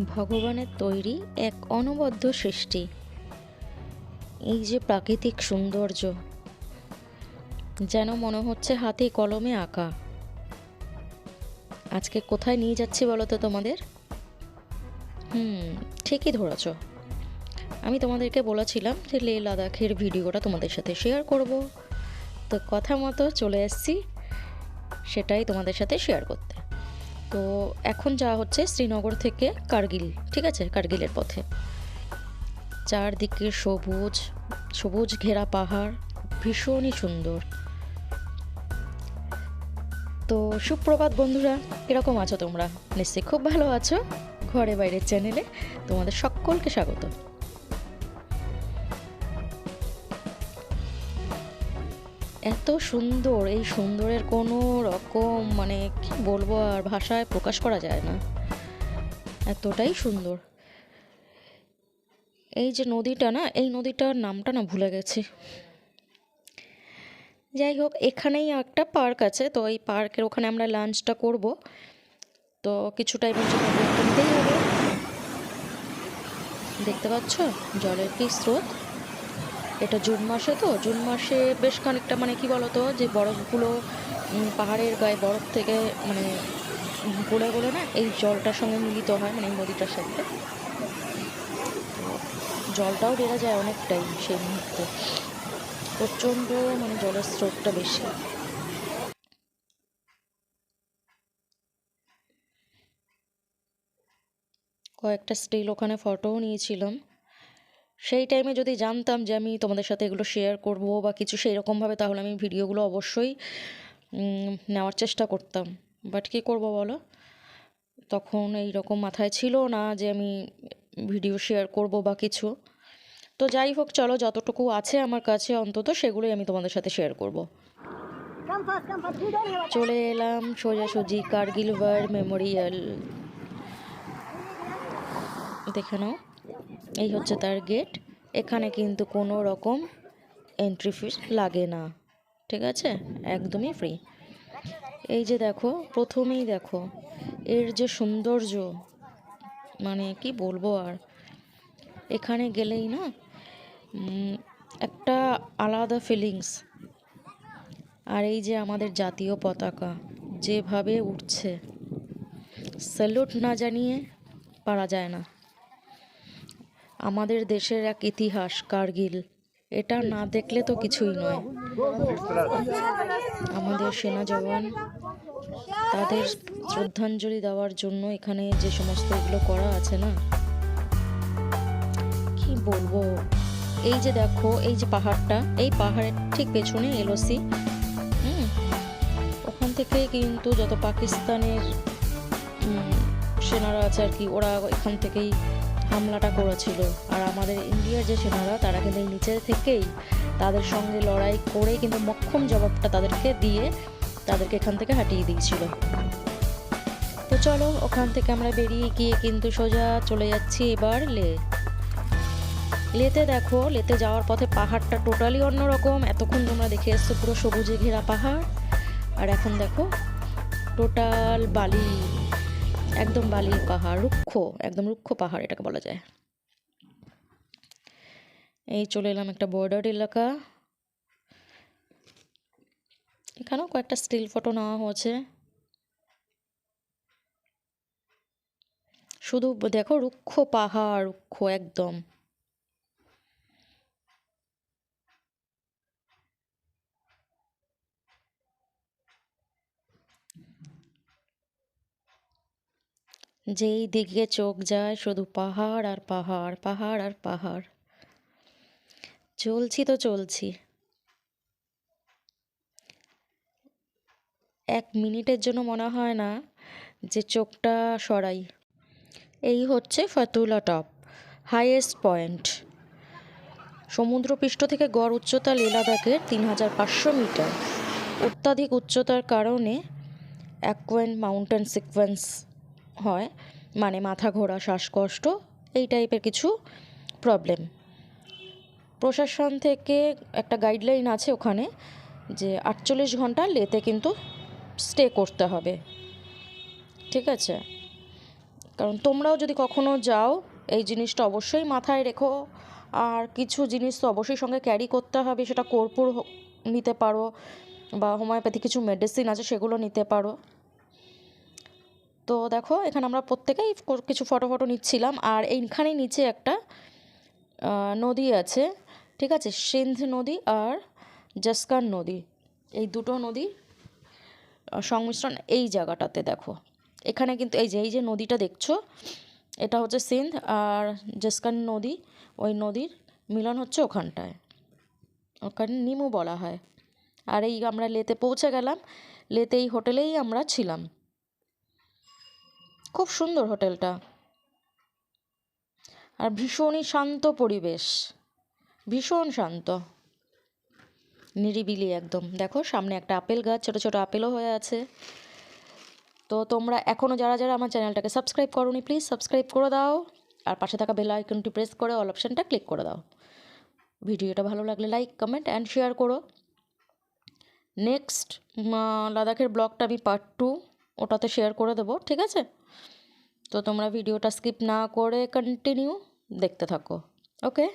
ভগবানের তৈরি এক অনবদ্য সৃষ্টি। এই যে প্রাকৃতিক সৌন্দর্য, যেন মনে হচ্ছে হাতে কলমে আঁকা। আজকে কোথায় নিয়ে যাচ্ছি বলো তো তোমাদের? হুম, ঠিকই ধরেছ। আমি তোমাদেরকে বলেছিলাম যে লে লাদাখের ভিডিওটা তোমাদের সাথে শেয়ার করব। তো কথা মতো চলে এসছি, সেটাই তোমাদের সাথে শেয়ার করতে। তো এখন যাওয়া হচ্ছে শ্রীনগর থেকে কার্গিল, ঠিক আছে? কার্গিলের পথে। চারদিকে সবুজ সবুজ ঘেরা পাহাড়, ভীষণই সুন্দর। তো সুপ্রভাত বন্ধুরা, কীরকম আছো তোমরা? নিশ্চয়ই খুব ভালো আছো। ঘরে বাইরের চ্যানেলে তোমাদের সকলকে স্বাগত। এত সুন্দর, এই সুন্দরের কোনো রকম মানে কি বলব আর ভাষায় প্রকাশ করা যায় না। এতটাই সুন্দর। এই যে নদীটা না, এই নদীটার নামটা না ভুলে গেছি। যাই হোক, এখানেই একটা পার্ক আছে, তো এই পার্কের ওখানে আমরা লাঞ্চটা করব। তো কিছু টাইমের জন্য নিতেই হবে। দেখতে পাচ্ছ? জলের কি স্রোত? এটা জুন মাসে তো, জুন মাসে বেশ খানিকটা মানে কি বলতো, যে বরফগুলো পাহাড়ের গায়ে বরফ থেকে মানে গলে গলে না, এই জলটার সঙ্গে মিলিত হয় মানে এই নদীটার সাথে। জলটাও বেড়ে যায় অনেকটাই সেই মুহূর্তে। প্রচণ্ড মানে জলের স্রোতটা বেশি। কয়েকটা স্টিল ওখানে ফটোও নিয়েছিলাম। সেই টাইমে যদি জানতাম যে আমি তোমাদের সাথে এগুলো শেয়ার করব বা কিছু সেই রকমভাবে তাহলে আমি ভিডিওগুলো অবশ্যই নেওয়ার চেষ্টা করতাম। বাট কী করব বলো? তখন এই রকম মাথায় ছিল না যে আমি ভিডিও শেয়ার করব বা কিছু। তো যাই হোক, চলো যতটুকু আছে আমার কাছে অন্তত সেগুলোই আমি তোমাদের সাথে শেয়ার করব। চলে এলাম সোজাসুজি কার্গিল ওয়ার মেমোরিয়াল দেখে নাও। এই হচ্ছে তার গেট এখানে কিন্তু কোনো রকম এন্ট্রি ফিস লাগে না। ঠিক আছে? একদমই ফ্রি এই যে দেখো, প্রথমেই দেখো, এর যে সৌন্দর্য মানে কি বলব আর? এখানে গেলেই না একটা আলাদা ফিলিংস আর এই যে আমাদের জাতীয় পতাকা, যেভাবে উঠছে। স্যালুট না জানিয়ে পারা যায় না। আমাদের দেশের এক ইতিহাস, কার্গিল। এটা না দেখলে তো কিছুই নয়। আমাদের সেনা জওয়ান তাদের শ্রদ্ধাঞ্জলি দেওয়ার জন্য এখানে যে সমস্ত এগুলো করা আছে না? কি বলব? এই যে দেখো, এই যে পাহাড়টা, এই পাহাড়ের ঠিক পেছনে এলওসি। হুম? ওখান থেকে কিন্তু যত পাকিস্তানের সেনারা আছে আর কি, ওরা এখান থেকেই হামলাটা করেছিল। আর আমাদের ইন্ডিয়ার যে সেনারা, তারা কিন্তু নিচে থেকেই তাদের সঙ্গে লড়াই করে কিন্তু মক্ষম জবাবটা তাদেরকে দিয়ে তাদেরকে এখান থেকে হাঁটিয়ে দিয়েছিল। তো চলো, ওখান থেকে আমরা বেরিয়ে গিয়ে কিন্তু সোজা চলে যাচ্ছি এবার লে। লেতে দেখো, লেতে যাওয়ার পথে পাহাড়টা টোটালি অন্যরকম। এতক্ষণ তোমরা দেখে এসছো পুরো সবুজে ঘেরা পাহাড়। আর এখন দেখো টোটাল বালি। একদম বালির পাহাড়, রুক্ষ, একদম রুক্ষ পাহাড় এটাকে বলা যায়। এই চলে এলাম একটা বর্ডার এলাকা। এখানেও কয়েকটা স্টিল ফটো নেওয়া হয়েছে। শুধু দেখো রুক্ষ পাহাড়, রুক্ষ একদম। যেই দিকে চোখ যায় শুধু পাহাড় আর পাহাড় পাহাড় আর পাহাড়। চলছি তো চলছি। এক মিনিটের জন্য মনে হয় না যে চোখটা সরাই। এই হচ্ছে ফাতুলা টপ হাইয়েস্ট পয়েন্ট সমুদ্রপৃষ্ঠ থেকে গড় উচ্চতা লীলাদাকের তিন হাজার পাঁচশো মিটার। অত্যাধিক উচ্চতার কারণে অ্যাকোয়েন্ট মাউন্টেন সিকোয়েন্স হয় মানে মাথা ঘোরা, শ্বাসকষ্ট, এই টাইপের কিছু প্রবলেম প্রশাসন থেকে একটা গাইডলাইন আছে ওখানে যে আটচল্লিশ ঘণ্টা লেতে কিন্তু স্টে করতে হবে। ঠিক আছে? কারণ তোমরাও যদি কখনো যাও, এই জিনিসটা অবশ্যই মাথায় রেখো। আর কিছু জিনিস তো অবশ্যই সঙ্গে ক্যারি করতে হবে, সেটা কর্পূর নিতে পারো বা হোমিওপ্যাথি কিছু মেডিসিন আছে, সেগুলো নিতে পারো। তো দেখো, এখানে আমরা প্রত্যেকেই কিছু ফটো ফটো নিচ্ছিলাম। আর এইখানেই নিচে একটা নদী আছে, ঠিক আছে? সিন্ধ নদী আর জাসকান নদী। এই দুটো নদী সংমিশ্রণ এই জায়গাটাতে দেখো। এখানে কিন্তু এই যে এই যে নদীটা দেখছ, এটা হচ্ছে সিন্ধ আর জাসকান নদী, ওই নদীর মিলন হচ্ছে ওখানটায়। ওখানে নিমু বলা হয়। আর এই আমরা লেতে পৌঁছে গেলাম। লেতে এই হোটেলেই আমরা ছিলাম। খুব সুন্দর হোটেলটা। আর ভীষণই শান্ত পরিবেশ। ভীষণ শান্ত। নিরিবিলি একদম। দেখো, সামনে একটা আপেল গাছ, ছোট ছোট আপেলও হয়ে আছে। তো তোমরা এখনও যারা যারা আমার চ্যানেলটাকে সাবস্ক্রাইব করোনি, প্লিজ সাবস্ক্রাইব করে দাও। আর পাশে থাকা বেল আইকনটি প্রেস করে অল অপশানটা ক্লিক করে দাও। ভিডিওটা ভালো লাগলে লাইক, কমেন্ট অ্যান্ড শেয়ার করো। নেক্সট লাদাখের ব্লগটা আমি পার্ট টু, ওটাতে শেয়ার করে দেবো, ঠিক আছে? তো তোমরা ভিডিওটা স্কিপ না করে কন্টিনিউ দেখতে থাকো ওকে